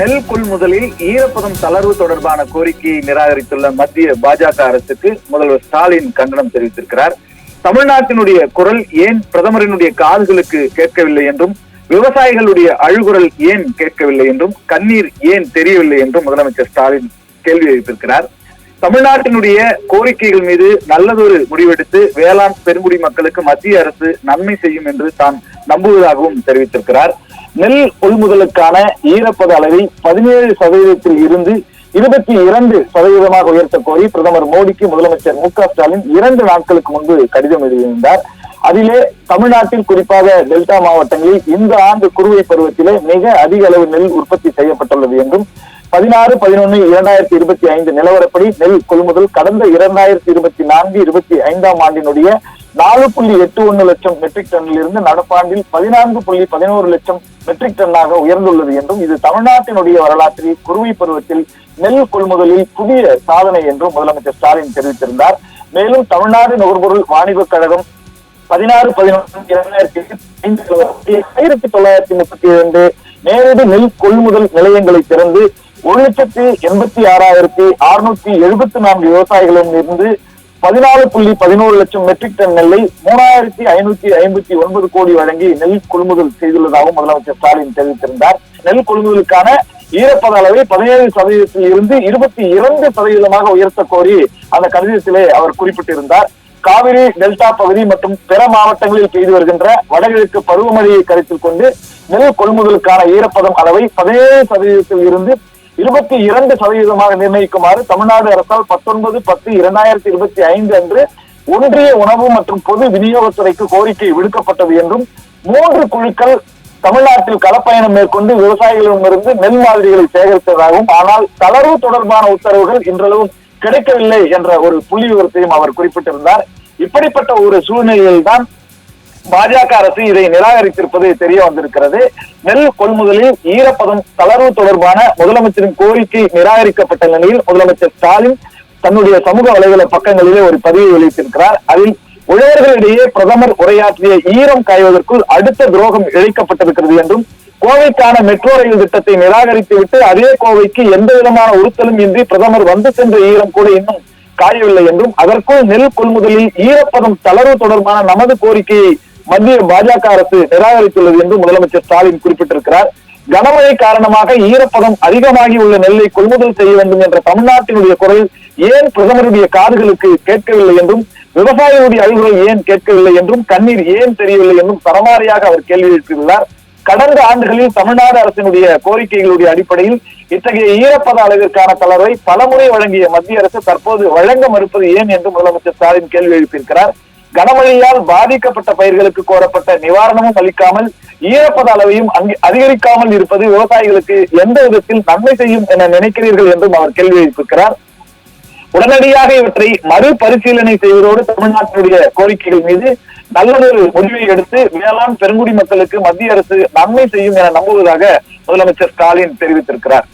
நெல் கொள்முதலில் ஈரப்பதம் தளர்வு தொடர்பான கோரிக்கையை நிராகரித்துள்ள மத்திய பாஜக அரசுக்கு முதல்வர் ஸ்டாலின் கண்டனம் தெரிவித்திருக்கிறார். தமிழ்நாட்டினுடைய குரல் ஏன் பிரதமரினுடைய காதுகளுக்கு கேட்கவில்லை என்றும் விவசாயிகளுடைய அழுகுரல் ஏன் கேட்கவில்லை என்றும் கண்ணீர் ஏன் தெரியவில்லை என்றும் முதலமைச்சர் ஸ்டாலின் கேள்வி எழுப்பியிருக்கிறார். தமிழ்நாட்டினுடைய கோரிக்கைகள் மீது நல்லதொரு முடிவெடுத்து வேளாண் பெருங்குடி மக்களுக்கு மத்திய அரசு நன்மை செய்யும் என்று தான் நம்புவதாகவும் தெரிவித்திருக்கிறார். நெல் கொள்முதலுக்கான ஈரப்பத அளவை பதினேழு சதவீதத்தில் இருந்து இருபத்தி இரண்டு சதவீதமாக உயர்த்த கோரி பிரதமர் மோடிக்கு முதலமைச்சர் மு ஸ்டாலின் இரண்டு நாட்களுக்கு முன்பு கடிதம் எழுதியிருந்தார். அதிலே தமிழ்நாட்டில் குறிப்பாக டெல்டா மாவட்டங்களில் இந்த ஆண்டு குறுவை பருவத்திலே மிக அதிக அளவு நெல் உற்பத்தி செய்யப்பட்டுள்ளது என்றும் பதினாறு பதினொன்னு இரண்டாயிரத்தி இருபத்தி ஐந்து நிலவரப்படி நெல் கொள்முதல் கடந்த இரண்டாயிரத்தி இருபத்தி நான்கு இருபத்தி ஐந்தாம் ஆண்டினுடைய நாலு புள்ளி எட்டு ஒன்னு லட்சம் மெட்ரிக் டன்னில் இருந்து நடப்பாண்டில் பதினான்கு புள்ளி பதினோரு லட்சம் மெட்ரிக் டன்னாக உயர்ந்துள்ளது என்றும் இது தமிழ்நாட்டினுடைய வரலாற்றில் குறுவை பருவத்தில் நெல் கொள்முதலில் புதிய சாதனை என்றும் முதலமைச்சர் ஸ்டாலின் தெரிவித்திருந்தார். மேலும் தமிழ்நாடு நுகர்பொருள் வாணிபக் கழகம் பதினாறு பதினொன்று இரண்டாயிரத்தி ஆயிரத்தி தொள்ளாயிரத்தி முப்பத்தி இரண்டு நேரடி நெல் கொள்முதல் நிலையங்களை திறந்து ஒரு லட்சத்தி எண்பத்தி ஆறாயிரத்தி அறுநூத்தி எழுபத்தி நான்கு விவசாயிகளிடம் இருந்து பதினாலு புள்ளி பதினோரு லட்சம் மெட்ரிக் டன் நெல்லை மூணாயிரத்தி ஐநூத்தி ஐம்பத்தி ஒன்பது கோடி வழங்கி நெல் கொள்முதல் செய்துள்ளதாகவும் முதலமைச்சர் ஸ்டாலின் தெரிவித்திருந்தார். நெல் கொள்முதலுக்கான ஈரப்பத அளவை பதினேழு சதவீதத்தில் இருந்து இருபத்தி இரண்டு சதவீதமாக உயர்த்த கோரி அந்த கடிதத்திலே அவர் குறிப்பிட்டிருந்தார். காவிரி டெல்டா பகுதி மற்றும் பிற மாவட்டங்களில் பெய்து வருகின்ற வடகிழக்கு பருவமழையை கருத்தில் கொண்டு நெல் கொள்முதலுக்கான ஈரப்பதம் அளவை பதினேழு சதவீதத்தில் இருந்து இருபத்தி இரண்டு சதவீதமாக நிர்ணயிக்குமாறு தமிழ்நாடு அரசால் பத்தொன்பது பத்து இரண்டாயிரத்தி இருபத்தி ஐந்து அன்று ஒன்றிய உணவு மற்றும் பொது விநியோகத்துறைக்கு கோரிக்கை விடுக்கப்பட்டது என்றும் மூன்று குழுக்கள் தமிழ்நாட்டில் களப்பயணம் மேற்கொண்டு விவசாயிகளிடமிருந்து நெல் மாதிரிகளை சேகரித்ததாகவும் ஆனால் தளர்வு தொடர்பான உத்தரவுகள் இன்றளவும் கிடைக்கவில்லை என்ற ஒரு புள்ளி விவரத்தையும் அவர் குறிப்பிட்டிருந்தார். இப்படிப்பட்ட ஒரு சூழ்நிலையில் தான் பாஜக அரசு இதை நிராகரித்திருப்பது தெரிய வந்திருக்கிறது. நெல் கொள்முதலில் ஈரப்பதம் தளர்வு தொடர்பான முதலமைச்சரின் கோரிக்கை நிராகரிக்கப்பட்ட நிலையில் முதலமைச்சர் ஸ்டாலின் தன்னுடைய சமூக வலைதள பக்கங்களிலே ஒரு பதிவை வெளியிட்டிருக்கிறார். அதில் உழவர்களிடையே பிரதமர் உரையாற்றிய ஈரம் காய்வதற்குள் அடுத்த துரோகம் இழைக்கப்பட்டிருக்கிறது என்றும் கோவைக்கான மெட்ரோ ரயில் திட்டத்தை நிராகரித்துவிட்டு அதே கோவைக்கு எந்த விதமான உறுத்தலும் இன்றி பிரதமர் வந்து சென்ற ஈரம் கூட இன்னும் காயவில்லை என்றும் அதற்குள் நெல் கொள்முதலில் ஈரப்பதம் தளர்வு தொடர்பான நமது கோரிக்கையை மத்திய பாஜக அரசு நிராகரித்துள்ளது என்று முதலமைச்சர் ஸ்டாலின் குறிப்பிட்டிருக்கிறார். கனமழை காரணமாக ஈரப்பதம் அதிகமாகி உள்ள நெல்லை கொள்முதல் செய்ய வேண்டும் என்ற தமிழ்நாட்டினுடைய குரல் ஏன் பிரதமருடைய காதுகளுக்கு கேட்கவில்லை என்றும் விவசாயிகளுடைய அழுகுறை ஏன் கேட்கவில்லை என்றும் கண்ணீர் ஏன் தெரியவில்லை என்றும் தரமாரியாக அவர் கேள்வி எழுப்பியுள்ளார். கடந்த ஆண்டுகளில் தமிழ்நாடு அரசினுடைய கோரிக்கைகளுடைய அடிப்படையில் இத்தகைய ஈரப்பத அளவிற்கான தளர்வை பலமுறை வழங்கிய மத்திய அரசு தற்போது வழங்க மறுப்பது ஏன் என்று முதலமைச்சர் ஸ்டாலின் கேள்வி எழுப்பியிருக்கிறார். கனமழையால் பாதிக்கப்பட்ட பயிர்களுக்கு கோரப்பட்ட நிவாரணமும் அளிக்காமல் ஈரப்பத அளவையும் அதிகரிக்காமல் இருப்பது விவசாயிகளுக்கு எந்த விதத்தில் நன்மை செய்யும் என நினைக்கிறீர்கள் என்றும் அவர் கேள்வி எழுப்பியிருக்கிறார். உடனடியாக இவற்றை மறுபரிசீலனை செய்வதோடு தமிழ்நாட்டினுடைய கோரிக்கைகள் மீது நல்லதொரு முடிவை எடுத்து வேளாண் பெருங்குடி மக்களுக்கு மத்திய அரசு நன்மை செய்யும் என நம்புவதாக முதலமைச்சர் ஸ்டாலின் தெரிவித்திருக்கிறார்.